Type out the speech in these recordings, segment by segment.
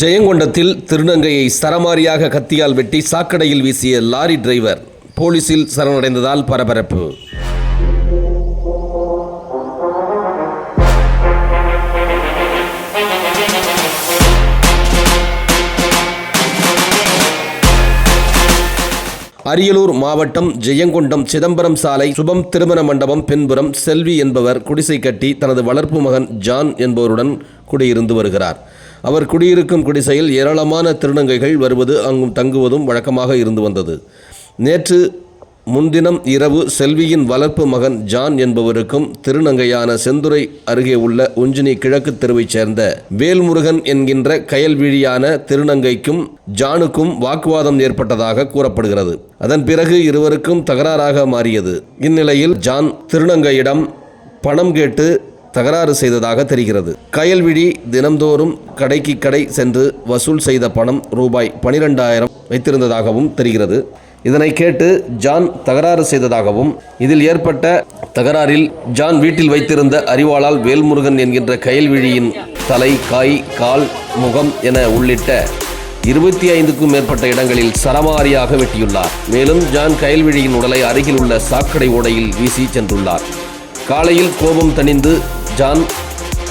ஜெயங்கொண்டத்தில் திருநங்கையை சரமாரியாக கத்தியால் வெட்டி சாக்கடையில் வீசிய லாரி டிரைவர் போலீசில் சரணடைந்ததால் பரபரப்பு. அரியலூர் மாவட்டம் ஜெயங்கொண்டம் சிதம்பரம் சாலை சுபம் திருமண மண்டபம் பின்புறம் செல்வி என்பவர் குடிசை கட்டி தனது வளர்ப்பு மகன் ஜான் என்பவருடன் குடியிருந்து வருகிறார். அவர் குடியிருக்கும் குடிசையில் ஏராளமான திருநங்கைகள் வருவது அங்கும் தங்குவதும் வழக்கமாக இருந்து வந்தது. நேற்று முன்தினம் இரவு செல்வியின் வளர்ப்பு மகன் ஜான் என்பவருக்கும் திருநங்கையான செந்துறை அருகே உள்ள உஞ்சினி கிழக்கு தெருவைச் சேர்ந்த வேல்முருகன் என்கின்ற கயல்விழியான திருநங்கைக்கும் ஜானுக்கும் வாக்குவாதம் ஏற்பட்டதாக கூறப்படுகிறது. அதன் பிறகு இருவருக்கும் தகராறாக மாறியது. இந்நிலையில் ஜான் திருநங்கையிடம் பணம் கேட்டு தகராறு செய்ததாக தெரிகிறது. கயல்விழி தினம்தோறும் கடைக்கு கடை சென்று வசூல் செய்த பணம் ரூபாய் பனிரெண்டாயிரம் வைத்திருந்ததாகவும் தெரிகிறது. இதனை கேட்டு ஜான் தகராறு செய்ததாகவும் இதில் ஏற்பட்ட தகராறில் ஜான் வீட்டில் வைத்திருந்த அறிவாளால் வேல்முருகன் என்கின்ற கயல்விழியின் தலை காய் கால் முகம் என உள்ளிட்ட இருபத்தி ஐந்துக்கும் மேற்பட்ட இடங்களில் சரமாரியாக வெட்டியுள்ளார். மேலும் ஜான் கயல்விழியின் உடலை அருகில் உள்ள சாக்கடை ஓடையில் வீசி சென்றுள்ளார். காலையில் கோபம் தணிந்து ஜான்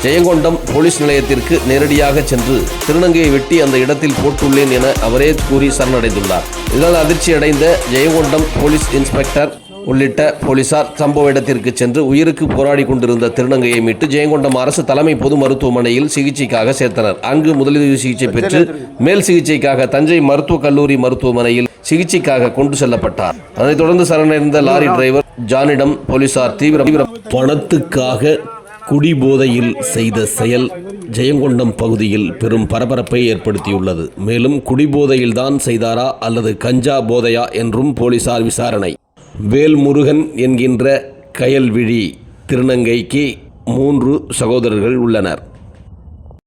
ஜெயங்கொண்டம் போலீஸ் நிலையத்திற்கு நேரடியாக சென்று திருநங்கையை வெட்டி அந்த இடத்தில் போட்டுள்ளேன் என அவரே கூறி சரணடைந்துள்ளார். இதனால் அதிர்ச்சியடைந்த ஜெயங்கொண்டம் போலீஸ் இன்ஸ்பெக்டர் உள்ளிட்ட போலீசார் சம்பவ இடத்திற்கு சென்று உயிருக்கு போராடி கொண்டிருந்த திருநங்கையை மீட்டு ஜெயங்கொண்டம் அரசு தலைமை பொது மருத்துவமனையில் சிகிச்சைக்காக சேர்த்தனர். அங்கு முதலுதவி சிகிச்சை பெற்று மேல் சிகிச்சைக்காக தஞ்சை மருத்துவக் கல்லூரி மருத்துவமனையில் சிகிச்சைக்காக கொண்டு செல்லப்பட்டார். அதைத் தொடர்ந்து சரணடைந்த லாரி டிரைவர் ஜானிடம் போலீசார் தீவிர தீவிர பணத்துக்காக குடிபோதையில் செய்த செயல் ஜெயங்கொண்டம் பகுதியில் பெரும் பரபரப்பை ஏற்படுத்தியுள்ளது. மேலும் குடிபோதையில்தான் செய்தாரா அல்லது கஞ்சா போதையா என்றும் போலீசார் விசாரணை. வேல்முருகன் என்கின்ற கயல்விழி திருநங்கைக்கு மூன்று சகோதரர்கள் உள்ளனர்.